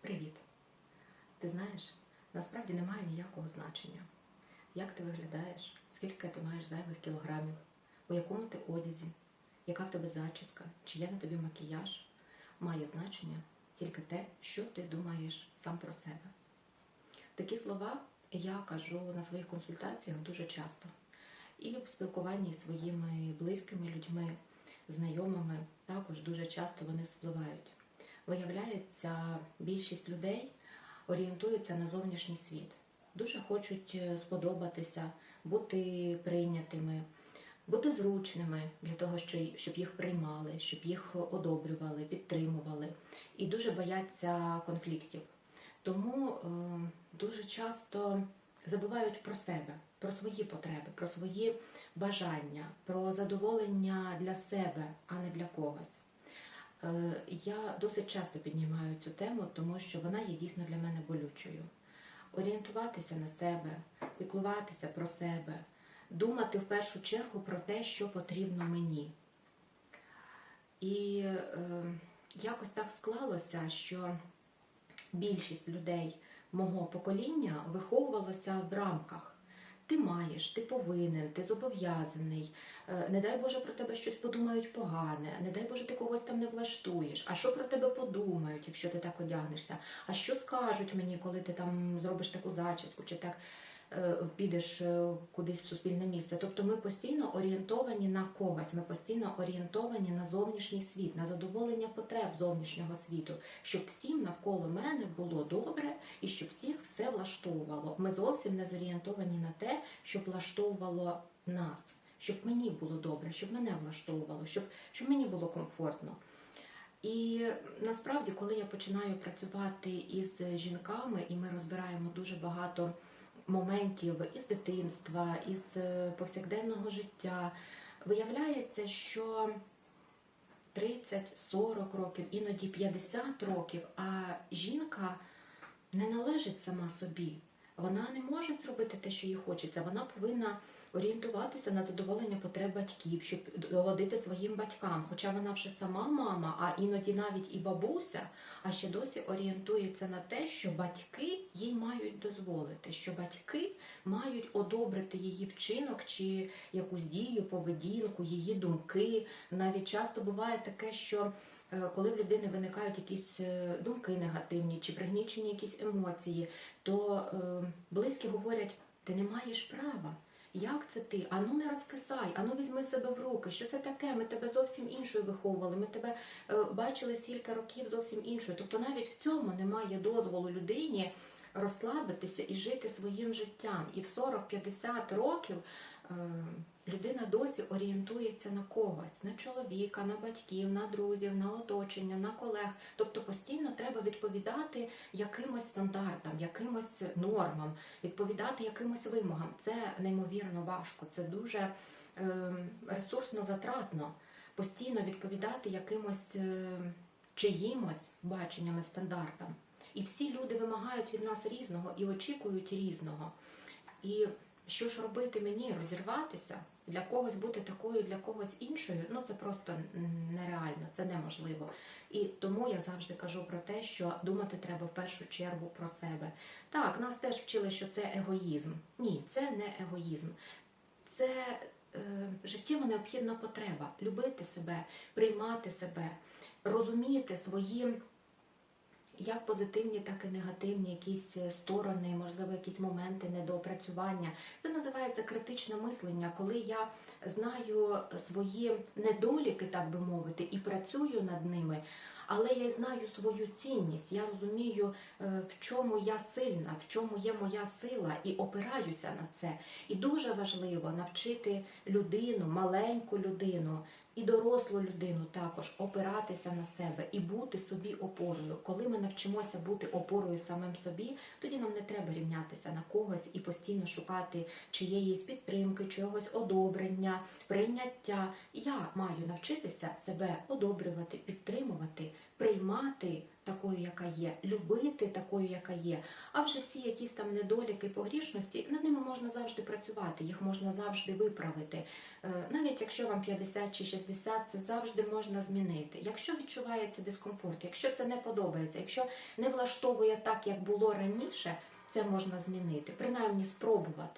Привіт! Ти знаєш, насправді немає ніякого значення, як ти виглядаєш, скільки ти маєш зайвих кілограмів, у якому ти одязі, яка в тебе зачіска, чи є на тобі макіяж, має значення тільки те, що ти думаєш сам про себе. Такі слова я кажу на своїх консультаціях дуже часто. І в спілкуванні зі своїми близькими людьми, знайомими також дуже часто вони спливають. Виявляється, більшість людей орієнтуються на зовнішній світ. Дуже хочуть е, сподобатися, бути прийнятими, бути зручними для того, що- щоб їх приймали, щоб їх одобрювали, підтримували. І дуже бояться конфліктів. Тому е, дуже часто забувають про себе, про свої потреби, про свої бажання, про задоволення для себе, а не для когось. Е, Я досить часто піднімаю цю тему, тому що вона є дійсно для мене болючою. Орієнтуватися на себе, піклуватися про себе, думати в першу чергу про те, що потрібно мені. І е, якось так склалося, що більшість людей мого покоління виховувалося в рамках. Ти маєш, ти повинен, ти зобов'язаний. Е, Не дай Боже про тебе щось подумають погане, не дай Боже, ти когось там не влаштуєш. А що про тебе подумають, якщо ти так одягнешся? А що скажуть мені, коли ти там зробиш таку зачіску, чи так підеш е, кудись в суспільне місце? Тобто ми постійно орієнтовані на когось, ми постійно орієнтовані на зовнішній світ, на задоволення потреб зовнішнього світу, щоб всім навколо мене було добре і щоб всіх все влаштовувало. Ми зовсім не зорієнтовані на те, щоб влаштовувало нас, щоб мені було добре, щоб мене влаштовувало, щоб, щоб мені було комфортно. І насправді, коли я починаю працювати із жінками, і ми розбираємо дуже багато моментів із дитинства, із е, повсякденного життя, виявляється, що 30-40 років, іноді 50 років, а жінка не належить сама собі. Вона не може зробити те, що їй хочеться. Вона повинна орієнтуватися на задоволення потреб батьків, щоб догодити своїм батькам. Хоча вона вже сама мама, а іноді навіть і бабуся, а ще досі орієнтується на те, що батьки їй мають дозволити, що батьки мають одобрити її вчинок чи якусь дію, поведінку, її думки. Навіть часто буває таке, що е, коли в людини виникають якісь е, думки негативні чи пригнічені якісь емоції, то е, близькі говорять: ти не маєш права. Як це ти? Ану не розкисай, ану візьми себе в руки. Що це таке? Ми тебе зовсім іншою виховували. Ми тебе е, бачили стільки років зовсім іншою. Тобто навіть в цьому немає дозволу людині розслабитися і жити своїм життям. І в 40-50 років людина досі орієнтується на когось, на чоловіка, на батьків, на друзів, на оточення, на колег. Тобто постійно треба відповідати якимось стандартам, якимось нормам, відповідати якимось вимогам. Це неймовірно важко, це дуже е, ресурсно затратно. Постійно відповідати якимось е, чиїмось баченнями, стандартам. І всі люди вимагають від нас різного і очікують різного. І що ж робити мені? Розірватися? Для когось бути такою, для когось іншою? Ну це просто нереально, це неможливо. І тому я завжди кажу про те, що думати треба в першу чергу про себе. Так, нас теж вчили, що це егоїзм. Ні, це не егоїзм. Це е, життєво необхідна потреба любити себе, приймати себе, розуміти свої як позитивні, так і негативні якісь е, сторони, можливо, якісь моменти недоопрацювання. Це називається критичне мислення, коли я знаю свої недоліки, так би мовити, і працюю над ними. Але я знаю свою цінність, я розумію, е, в чому я сильна, в чому є моя сила, і опираюся на це. І дуже важливо навчити людину, маленьку людину і дорослу людину також опиратися на себе і бути собі опорою. Коли ми навчимося бути опорою самим собі, тоді нам не треба рівнятися на когось і постійно шукати чиєїсь підтримки, чогось одобрення, прийняття. Я маю навчитися себе одобрювати, підтримувати, приймати такою, яка є, любити такою, яка є. А вже всі якісь там недоліки, погрішності, над ними можна завжди працювати, їх можна завжди виправити. Е, Навіть якщо вам 50 чи 60, це завжди можна змінити. Якщо відчувається дискомфорт, якщо це не подобається, якщо не влаштовує так, як було раніше, це можна змінити, принаймні спробувати.